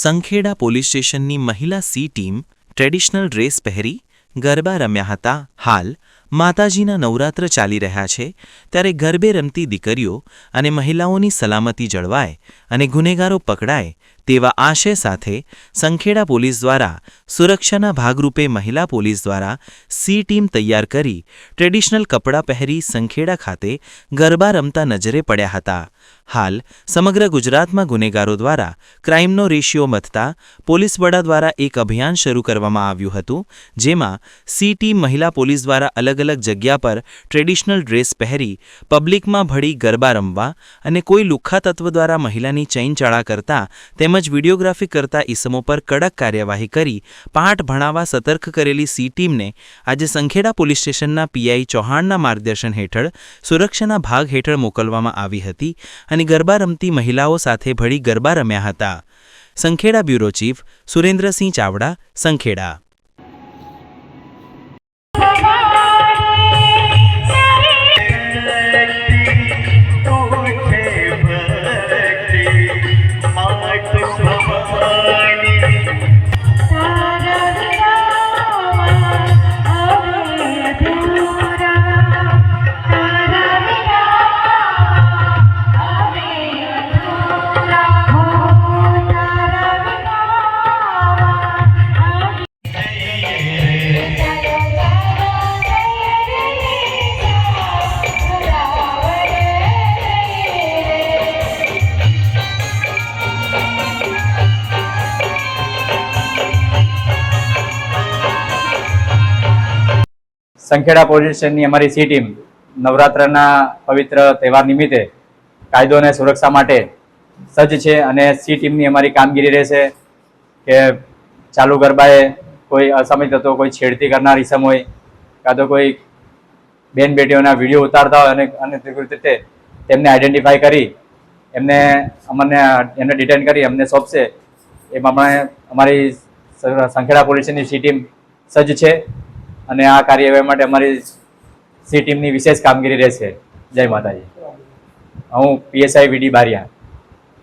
Sankheda police સ્ટેશનની મહિલા C team traditional dress પહેરી ગરબા રમ્યા હતા. હાલ માતાજીના નવરાત્ર ચાલી રહ્યા છે, ત્યારે ગરબે રમતી દીકરીઓ અને મહિલાઓની સલામતી જળવાય અને ગુનેગારો પકડાય તેવા આશય સાથે સંખેડા પોલીસ દ્વારા સુરક્ષાના ભાગરૂપે મહિલા પોલીસ દ્વારા સી ટીમ તૈયાર કરી ટ્રેડિશનલ કપડાં પહેરી સંખેડા ખાતે ગરબા રમતા નજરે પડ્યા હતા. હાલ સમગ્ર ગુજરાતમાં ગુનેગારો દ્વારા ક્રાઇમનો રેશિયો વધતા પોલીસ વડા દ્વારા એક અભિયાન શરૂ કરવામાં આવ્યું હતું, જેમાં સી ટીમ મહિલા પોલીસ દ્વારા અલગ અલગ જગ્યા પર ટ્રેડિશનલ ડ્રેસ પહેરી, પબ્લિકમાં ભળી ગરબા રમવા અને કોઈ લુખ્ખા તત્વ દ્વારા મહિલાની ચૈનચાળા કરતા તેમજ વિડીયોગ્રાફી કરતા ઇસમો પર કડક કાર્યવાહી કરી, પાઠ ભણાવવા સતર્ક કરેલી સી ટીમને આજે સંખેડા પોલીસ સ્ટેશનના પીઆઈ ચૌહાણના માર્ગદર્શન હેઠળ સુરક્ષાના ભાગ હેઠળ મોકલવામાં આવી હતી અને ગરબા રમતી મહિલાઓ સાથે ભળી ગરબા રમ્યા હતા. Sankheda bureau chief Surendrasinh Chavda, Sankheda. Sankheda police અમારી સી ટીમ નવરાત્રના પવિત્ર તહેવાર નિમિત્તે કાયદો અને સુરક્ષા માટે સજ્જ છે અને સી ટીમની અમારી કામગીરી રહેશે કે ચાલુ ગરબાએ કોઈ અસમિત હતો કોઈ છેડતી કરનાર ઇસમ હોય કાં તો કોઈ બેન બેટીઓના વીડિયો ઉતારતા હોય અને અનધિકૃત રીતે તેમને આઈડેન્ટિફાઈ કરી, એમને અમને એમને ડિટેન કરી, અમને સોંપશે. એમાં અમે અમારી સંખેડા પોલીસની સી ટીમ સજ્જ છે. અને આ કાર્યવાહી માટે અમારી સી ટીમની વિશેષ કામગીરી રહેશે. જય માતાજી. હું પીએસઆઈ વીડી બારિયા.